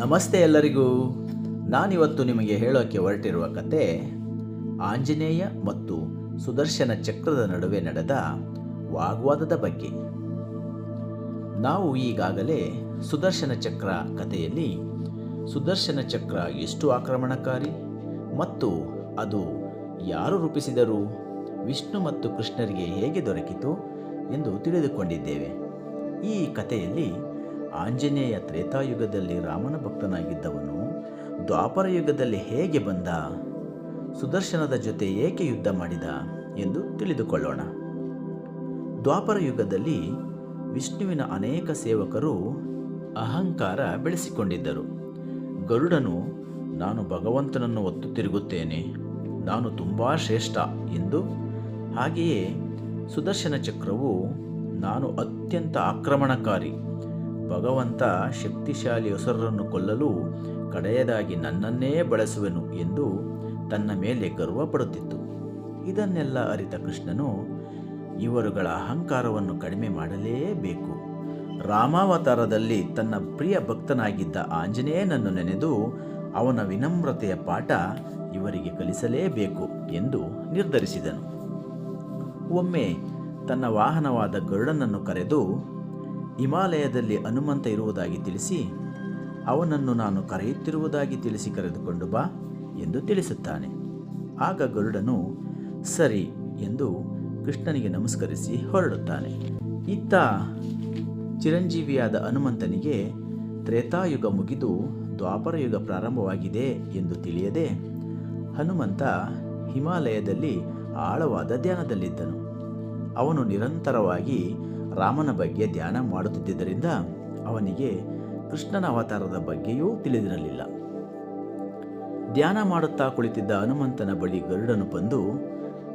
ನಮಸ್ತೆ ಎಲ್ಲರಿಗೂ. ನಾನಿವತ್ತು ನಿಮಗೆ ಹೇಳೋಕ್ಕೆ ಹೊರಟಿರುವ ಕತೆ, ಆಂಜನೇಯ ಮತ್ತು ಸುದರ್ಶನ ಚಕ್ರದ ನಡುವೆ ನಡೆದ ವಾಗ್ವಾದದ ಬಗ್ಗೆ. ನಾವು ಈಗಾಗಲೇ ಸುದರ್ಶನ ಚಕ್ರ ಕಥೆಯಲ್ಲಿ, ಸುದರ್ಶನ ಚಕ್ರ ಎಷ್ಟು ಆಕ್ರಮಣಕಾರಿ ಮತ್ತು ಅದು ಯಾರು ರೂಪಿಸಿದರು, ವಿಷ್ಣು ಮತ್ತು ಕೃಷ್ಣರಿಗೆ ಹೇಗೆ ದೊರಕಿತು ಎಂದು ತಿಳಿದುಕೊಂಡಿದ್ದೇವೆ. ಈ ಕಥೆಯಲ್ಲಿ ಆಂಜನೇಯ ತ್ರೇತಾಯುಗದಲ್ಲಿ ರಾಮನ ಭಕ್ತನಾಗಿದ್ದವನು ದ್ವಾಪರ ಯುಗದಲ್ಲಿ ಹೇಗೆ ಬಂದ? ಸುದರ್ಶನದ ಜೊತೆ ಏಕೆ ಯುದ್ಧ ಮಾಡಿದ? ಎಂದು ತಿಳಿದುಕೊಳ್ಳೋಣ. ದ್ವಾಪರ ಯುಗದಲ್ಲಿ ವಿಷ್ಣುವಿನ ಅನೇಕ ಸೇವಕರು ಅಹಂಕಾರ ಬೆಳೆಸಿಕೊಂಡಿದ್ದರು. ಗರುಡನು, ನಾನು ಭಗವಂತನನ್ನು ಒತ್ತು ತಿರುಗುತ್ತೇನೆ. ನಾನು ತುಂಬ ಶ್ರೇಷ್ಠ ಎಂದು ಹಾಗೆಯೇ ಸುದರ್ಶನ ಚಕ್ರವು, ನಾನು ಅತ್ಯಂತ ಆಕ್ರಮಣಕಾರಿ. ಭಗವಂತ ಶಕ್ತಿಶಾಲಿ ಹೊಸರನ್ನು ಕೊಲ್ಲಲು ಕಡೆಯದಾಗಿ ನನ್ನನ್ನೇ ಬಳಸುವೆನು ಎಂದು ತನ್ನ ಮೇಲೆ ಗರ್ವ ಪಡುತ್ತಿತ್ತು ಇದನ್ನೆಲ್ಲ ಅರಿತ ಕೃಷ್ಣನು ಇವರುಗಳ ಅಹಂಕಾರವನ್ನು ಕಡಿಮೆ ಮಾಡಲೇಬೇಕು. ರಾಮಾವತಾರದಲ್ಲಿ ತನ್ನ ಪ್ರಿಯ ಭಕ್ತನಾಗಿದ್ದ ಆಂಜನೇಯನನ್ನು ನೆನೆದು ಅವನ ವಿನಮ್ರತೆಯ ಪಾಠ ಇವರಿಗೆ ಕಲಿಸಲೇಬೇಕು ಎಂದು ನಿರ್ಧರಿಸಿದನು. ಒಮ್ಮೆ ತನ್ನ ವಾಹನವಾದ ಗರುಡನನ್ನು ಕರೆದು ಹಿಮಾಲಯದಲ್ಲಿ ಹನುಮಂತ ಇರುವುದಾಗಿ ತಿಳಿಸಿ, ಅವನನ್ನು ನಾನು ಕರೆಯುತ್ತಿರುವುದಾಗಿ ತಿಳಿಸಿ ಕರೆದುಕೊಂಡು ಬಾ ಎಂದು ತಿಳಿಸುತ್ತಾನೆ. ಆಗ ಗರುಡನು, ಸರಿ ಎಂದು ಕೃಷ್ಣನಿಗೆ ನಮಸ್ಕರಿಸಿ ಹೊರಡುತ್ತಾನೆ. ಇತ್ತ ಚಿರಂಜೀವಿಯಾದ ಹನುಮಂತನಿಗೆ ತ್ರೇತಾಯುಗ ಮುಗಿದು ದ್ವಾಪರಯುಗ ಪ್ರಾರಂಭವಾಗಿದೆ ಎಂದು ತಿಳಿಯದೆ, ಹನುಮಂತ ಹಿಮಾಲಯದಲ್ಲಿ ಆಳವಾದ ಧ್ಯಾನದಲ್ಲಿದ್ದನು. ಅವನು ನಿರಂತರವಾಗಿ ರಾಮನ ಬಗ್ಗೆ ಧ್ಯಾನ ಮಾಡುತ್ತಿದ್ದರಿಂದ ಅವನಿಗೆ ಕೃಷ್ಣನ ಅವತಾರದ ಬಗ್ಗೆಯೂ ತಿಳಿದಿರಲಿಲ್ಲ. ಧ್ಯಾನ ಮಾಡುತ್ತಾ ಕುಳಿತಿದ್ದ ಹನುಮಂತನ ಬಳಿ ಗರುಡನು ಬಂದು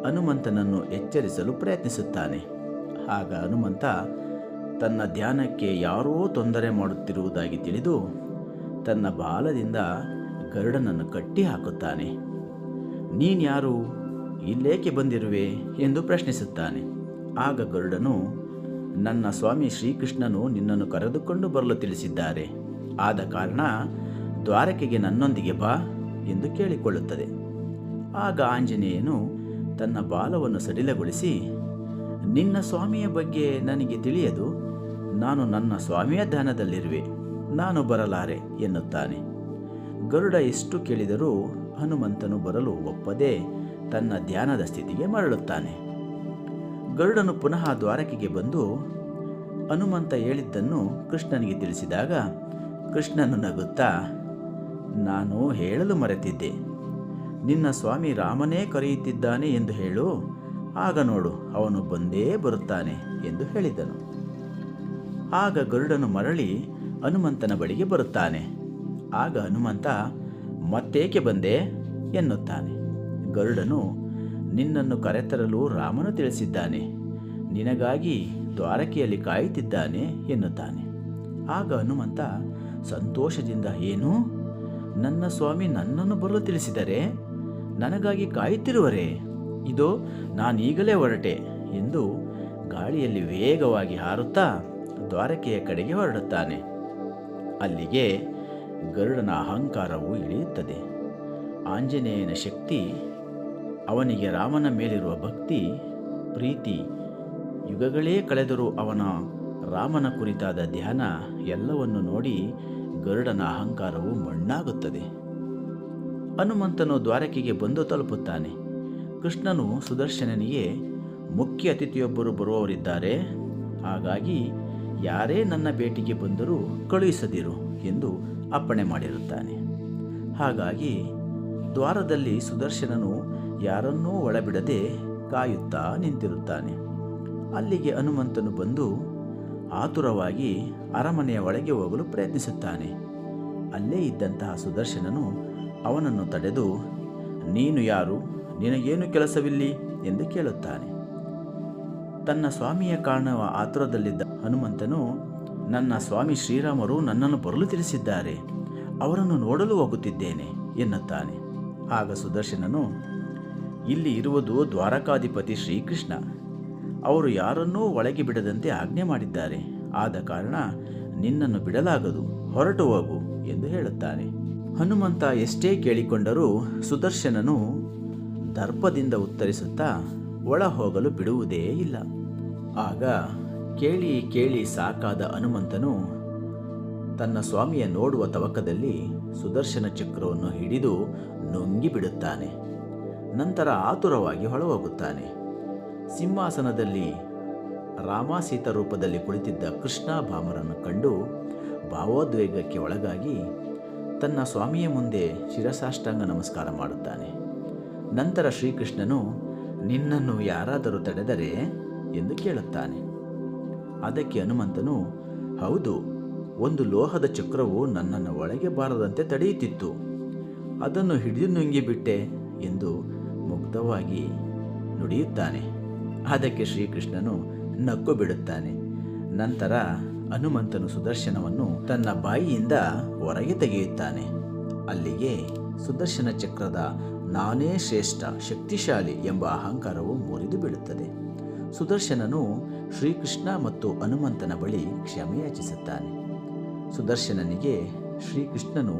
ಹನುಮಂತನನ್ನು ಎಚ್ಚರಿಸಲು ಪ್ರಯತ್ನಿಸುತ್ತಾನೆ. ಆಗ ಹನುಮಂತ, ತನ್ನ ಧ್ಯಾನಕ್ಕೆ ಯಾರೋ ತೊಂದರೆ ಮಾಡುತ್ತಿರುವುದಾಗಿ ತಿಳಿದು ತನ್ನ ಬಾಲದಿಂದ ಗರುಡನನ್ನು ಕಟ್ಟಿ ಹಾಕುತ್ತಾನೆ. ನೀನ್ಯಾರು ಇಲ್ಲೇಕೆ ಬಂದಿರುವೆ? ಎಂದು ಪ್ರಶ್ನಿಸುತ್ತಾನೆ. ಆಗ ಗರುಡನು ನನ್ನ ಸ್ವಾಮಿ ಶ್ರೀಕೃಷ್ಣನು ನಿನ್ನನ್ನು ಕರೆದುಕೊಂಡು ಬರಲು ತಿಳಿಸಿದ್ದಾರೆ. ಆದ ಕಾರಣ ದ್ವಾರಕೆಗೆ ನನ್ನೊಂದಿಗೆ ಬಾ ಎಂದು ಕೇಳಿಕೊಳ್ಳುತ್ತದೆ. ಆಗ ಆಂಜನೇಯನು ತನ್ನ ಬಾಲವನ್ನು ಸಡಿಲಗೊಳಿಸಿ, ನಿನ್ನ ಸ್ವಾಮಿಯ ಬಗ್ಗೆ ನನಗೆ ತಿಳಿಯದು, ನಾನು ನನ್ನ ಸ್ವಾಮಿಯ ಧ್ಯಾನದಲ್ಲಿರುವೆ, ನಾನು ಬರಲಾರೆ ಎನ್ನುತ್ತಾನೆ. ಗರುಡ ಎಷ್ಟು ಕೇಳಿದರೂ ಹನುಮಂತನು ಬರಲು ಒಪ್ಪದೆ ತನ್ನ ಧ್ಯಾನದ ಸ್ಥಿತಿಗೆ ಮರಳುತ್ತಾನೆ. ಗರುಡನು ಪುನಃ ದ್ವಾರಕೆಗೆ ಬಂದು ಹನುಮಂತ ಹೇಳಿದ್ದನ್ನು ಕೃಷ್ಣನಿಗೆ ತಿಳಿಸಿದಾಗ ಕೃಷ್ಣನು ನಗುತ್ತಾ, ನಾನು ಹೇಳಲು ಮರೆತಿದ್ದೆ. ನಿನ್ನ ಸ್ವಾಮಿ ರಾಮನೇ ಕರೆಯುತ್ತಿದ್ದಾನೆ ಎಂದು ಹೇಳು. ಆಗ ನೋಡು, ಅವನು ಬಂದೇ ಬರುತ್ತಾನೆ ಎಂದು ಹೇಳಿದನು. ಆಗ ಗರುಡನು ಮರಳಿ ಹನುಮಂತನ ಬಳಿಗೆ ಬರುತ್ತಾನೆ. ಆಗ ಹನುಮಂತ, ಮತ್ತೇಕೆ ಬಂದೆ? ಎನ್ನುತ್ತಾನೆ. ಗರುಡನು ನಿನ್ನನ್ನು ಕರೆತರಲು ರಾಮನು ತಿಳಿಸಿದ್ದಾನೆ. ನಿನಗಾಗಿ ದ್ವಾರಕೆಯಲ್ಲಿ ಕಾಯುತ್ತಿದ್ದಾನೆ ಎನ್ನುತ್ತಾನೆ. ಆಗ ಹನುಮಂತ, ಸಂತೋಷದಿಂದ ಏನು? ನನ್ನ ಸ್ವಾಮಿ ನನ್ನನ್ನು ಬರಲು ತಿಳಿಸಿದರೆ ನನಗಾಗಿ ಕಾಯುತ್ತಿರುವರೇ? ಇದು, ನಾನೀಗಲೇ ಹೊರಟೆ ಎಂದು ಗಾಳಿಯಲ್ಲಿ ವೇಗವಾಗಿ ಹಾರುತ್ತಾ ದ್ವಾರಕೆಯ ಕಡೆಗೆ ಹೊರಡುತ್ತಾನೆ. ಅಲ್ಲಿಗೆ ಗರುಡನ ಅಹಂಕಾರವು ಇಳಿಯುತ್ತದೆ. ಆಂಜನೇಯನ ಶಕ್ತಿ ಅವನಿಗೆ ರಾಮನ ಮೇಲಿರುವ ಭಕ್ತಿ, ಪ್ರೀತಿ, ಯುಗಗಳೇ ಕಳೆದರೂ ಅವನ ರಾಮನ ಕುರಿತಾದ ಧ್ಯಾನ ಎಲ್ಲವನ್ನು ನೋಡಿ ಗರುಡನ ಅಹಂಕಾರವು ಮಣ್ಣಾಗುತ್ತದೆ. ಹನುಮಂತನು ದ್ವಾರಕೆಗೆ ಬಂದು ತಲುಪುತ್ತಾನೆ. ಕೃಷ್ಣನು ಸುದರ್ಶನನಿಗೆ, ಮುಖ್ಯ ಅತಿಥಿಯೊಬ್ಬರು ಬರುವವರಿದ್ದಾರೆ. ಹಾಗಾಗಿ ಯಾರೇ ನನ್ನ ಭೇಟಿಗೆ ಬಂದರೂ ಕಳುಹಿಸದಿರು ಎಂದು ಅಪ್ಪಣೆ ಮಾಡಿರುತ್ತಾನೆ. ಹಾಗಾಗಿ ದ್ವಾರದಲ್ಲಿ ಸುದರ್ಶನನು ಯಾರನ್ನೂ ಒಳಬಿಡದೆ ಕಾಯುತ್ತಾ ನಿಂತಿರುತ್ತಾನೆ. ಅಲ್ಲಿಗೆ ಹನುಮಂತನು ಬಂದು ಆತುರವಾಗಿ ಅರಮನೆಯ ಒಳಗೆ ಹೋಗಲು ಪ್ರಯತ್ನಿಸುತ್ತಾನೆ. ಅಲ್ಲೇ ಇದ್ದಂತಹ ಸುದರ್ಶನನು ಅವನನ್ನು ತಡೆದು, ನೀನು ಯಾರು? ನಿನಗೇನು ಕೆಲಸವಿಲ್ಲಿ? ಎಂದು ಕೇಳುತ್ತಾನೆ. ತನ್ನ ಸ್ವಾಮಿಯ ಕಾಣುವ ಆತುರದಲ್ಲಿದ್ದ ಹನುಮಂತನು, ನನ್ನ ಸ್ವಾಮಿ ಶ್ರೀರಾಮರು ನನ್ನನ್ನು ಬರಲು ತಿಳಿಸಿದ್ದಾರೆ. ಅವರನ್ನು ನೋಡಲು ಹೋಗುತ್ತಿದ್ದೇನೆ, ಎನ್ನುತ್ತಾನೆ. ಆಗ ಸುದರ್ಶನನು ಇಲ್ಲಿ ಇರುವುದು ದ್ವಾರಕಾಧಿಪತಿ ಶ್ರೀಕೃಷ್ಣ. ಅವರು ಯಾರನ್ನೂ ಒಳಗೆ ಬಿಡದಂತೆ ಆಜ್ಞೆ ಮಾಡಿದ್ದಾರೆ. ಆದ ಕಾರಣ ನಿನ್ನನ್ನು ಬಿಡಲಾಗದು, ಹೊರಟು ಹೋಗು ಎಂದು ಹೇಳುತ್ತಾನೆ. ಹನುಮಂತ ಎಷ್ಟೇ ಕೇಳಿಕೊಂಡರೂ ಸುದರ್ಶನನು ದರ್ಪದಿಂದ ಉತ್ತರಿಸುತ್ತಾ ಒಳ ಹೋಗಲು ಬಿಡುವುದೇ ಇಲ್ಲ. ಆಗ ಕೇಳಿ ಕೇಳಿ ಸಾಕಾದ ಹನುಮಂತನು ತನ್ನ ಸ್ವಾಮಿಯ ನೋಡುವ ತವಕದಲ್ಲಿ ಸುದರ್ಶನ ಚಕ್ರವನ್ನು ಹಿಡಿದು ನುಂಗಿ ಬಿಡುತ್ತಾನೆ ನಂತರ ಆತುರವಾಗಿ ಹೊಳವಾಗುತ್ತಾನೆ ಸಿಂಹಾಸನದಲ್ಲಿ ರಾಮಾಸೀತ ರೂಪದಲ್ಲಿ ಕುಳಿತಿದ್ದ ಕೃಷ್ಣ ಭಾಮರನ್ನು ಕಂಡು ಭಾವೋದ್ವೇಗಕ್ಕೆ ಒಳಗಾಗಿ ತನ್ನ ಸ್ವಾಮಿಯ ಮುಂದೆ ಶಿರಸಾಷ್ಟಾಂಗ ನಮಸ್ಕಾರ ಮಾಡುತ್ತಾನೆ. ನಂತರ ಶ್ರೀಕೃಷ್ಣನು, ನಿನ್ನನ್ನು ಯಾರಾದರೂ ತಡೆದರೆ? ಎಂದು ಕೇಳುತ್ತಾನೆ. ಅದಕ್ಕೆ ಹನುಮಂತನು, ಹೌದು, ಒಂದು ಲೋಹದ ಚಕ್ರವು ನನ್ನನ್ನು ಒಳಗೆ ಬಾರದಂತೆ ತಡೆಯುತ್ತಿತ್ತು. ಅದನ್ನು ಹಿಡಿದು ನುಂಗಿಬಿಟ್ಟೆ ಎಂದು ಮುಗ್ಧವಾಗಿ ನುಡಿಯುತ್ತಾನೆ. ಅದಕ್ಕೆ ಶ್ರೀಕೃಷ್ಣನು ನಕ್ಕು ಬಿಡುತ್ತಾನೆ. ನಂತರ ಹನುಮಂತನು ಸುದರ್ಶನವನ್ನು ತನ್ನ ಬಾಯಿಯಿಂದ ಹೊರಗೆ ತೆಗೆಯುತ್ತಾನೆ. ಅಲ್ಲಿಗೆ ಸುದರ್ಶನ ಚಕ್ರದ ನಾನೇ ಶ್ರೇಷ್ಠ, ಶಕ್ತಿಶಾಲಿ ಎಂಬ ಅಹಂಕಾರವು ಮುರಿದು ಬೀಳುತ್ತದೆ. ಸುದರ್ಶನನು ಶ್ರೀಕೃಷ್ಣ ಮತ್ತು ಹನುಮಂತನ ಬಳಿ ಕ್ಷಮೆಯಾಚಿಸುತ್ತಾನೆ ಸುದರ್ಶನನಿಗೆ ಶ್ರೀಕೃಷ್ಣನು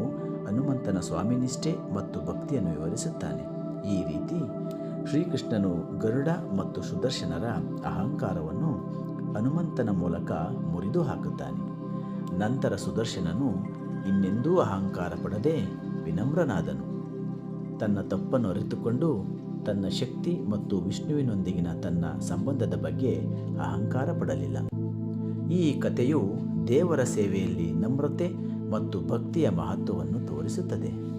ಹನುಮಂತನ ಸ್ವಾಮಿನಿಷ್ಠೆ ಮತ್ತು ಭಕ್ತಿಯನ್ನು ವಿವರಿಸುತ್ತಾನೆ. ಈ ರೀತಿ ಶ್ರೀಕೃಷ್ಣನು ಗರುಡ ಮತ್ತು ಸುದರ್ಶನರ ಅಹಂಕಾರವನ್ನು ಹನುಮಂತನ ಮೂಲಕ ಮುರಿದು ಹಾಕುತ್ತಾನೆ. ನಂತರ ಸುದರ್ಶನನು ಇನ್ನೆಂದೂ ಅಹಂಕಾರ ಪಡದೆ ವಿನಮ್ರನಾದನು. ತನ್ನ ತಪ್ಪನ್ನು ಅರಿತುಕೊಂಡು ತನ್ನ ಶಕ್ತಿ ಮತ್ತು ವಿಷ್ಣುವಿನೊಂದಿಗಿನ ತನ್ನ ಸಂಬಂಧದ ಬಗ್ಗೆ ಅಹಂಕಾರ ಪಡಲಿಲ್ಲ. ಈ ಕಥೆಯು ದೇವರ ಸೇವೆಯಲ್ಲಿ ನಮ್ರತೆ ಮತ್ತು ಭಕ್ತಿಯ ಮಹತ್ವವನ್ನು ತೋರಿಸುತ್ತದೆ.